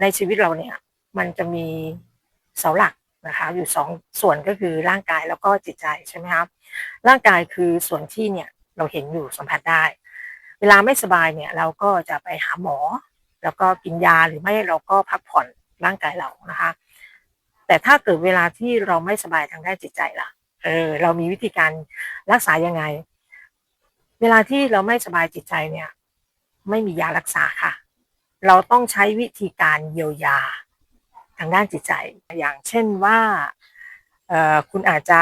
ในชีวิตเราเนี่ย มันจะมีเสาหลักนะคะ อยู่สองส่วนก็คือร่างกายแล้วก็จิตใจใช่ไหมครับร่างกายคือส่วนที่เนี่ยเราเห็นอยู่สัมผัสได้ เวลาไม่สบายเนี่ยเราก็จะไปหาหมอ แล้วก็กินยาหรือไม่เราก็พักผ่อนร่างกายเรานะคะ แต่ถ้าเกิดเวลาที่เราไม่สบายทางด้านจิตใจล่ะเออเรามีวิธีการรักษายังไง เวลาที่เราไม่สบายจิตใจเนี่ย ไม่มียารักษาค่ะ เราต้องใช้วิธีการเยียวยาทางด้านจิตใจ อย่างเช่นว่าคุณอาจจะ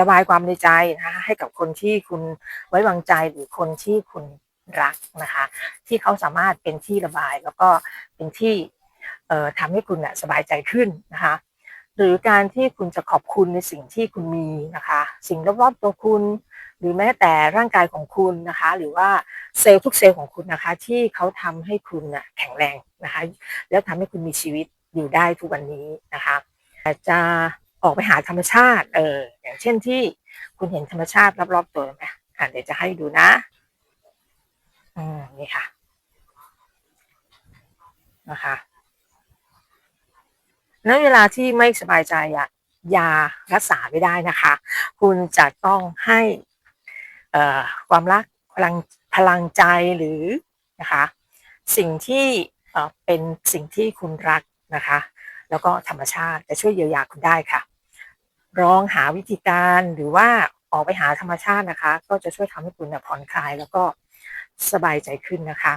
ระบายความในใจนะคะให้กับคนที่คุณไว้วางใจหรือคนที่คุณรักนะคะ ที่เขาสามารถเป็นที่ระบายแล้วก็เป็นที่ทำให้คุณน่ะสบายใจขึ้นนะคะหรือการที่คุณจะขอบคุณในสิ่งที่คุณมีนะคะ สิ่งรอบๆตัวคุณ หรือแม้แต่ร่างกายของคุณนะคะ หรือว่า เซลล์ทุกเซลล์ของคุณนะคะ ที่เขาทำให้คุณน่ะแข็งแรงนะคะ แล้วทำให้คุณมีชีวิตอยู่ได้ทุกวันนี้นะคะอาจจะออกไปหาธรรมชาติ เอออย่างเช่นที่คุณเห็นธรรมชาติรอบๆตัวไหมอะเดี๋ยวจะให้ดูนะอืมนี่ค่ะนะคะแล้วเวลาที่ไม่สบายใจอะยารักษาไม่ได้นะคะ คุณจะต้องให้อ่อความรักพลัง ลังใจหรือนะคะสิ่งที่เป็นสิ่งที่คุณรักนะคะแล้วก็ธรรมชาติจะช่วยเยียวยาคุณได้ค่ะลองหาวิธีการหรือว่าออกไปหาธรรมชาตินะคะ ก็จะช่วยทำให้คุณน่ะผ่อนคลายแล้วก็สบายใจขึ้นนะคะ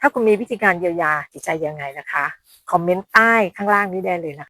ถ้าคุณมีวิธีการเยียวยาจิตใจยังไงนะคะ คอมเมนต์ใต้ข้างล่างนี้ได้เลยนะคะ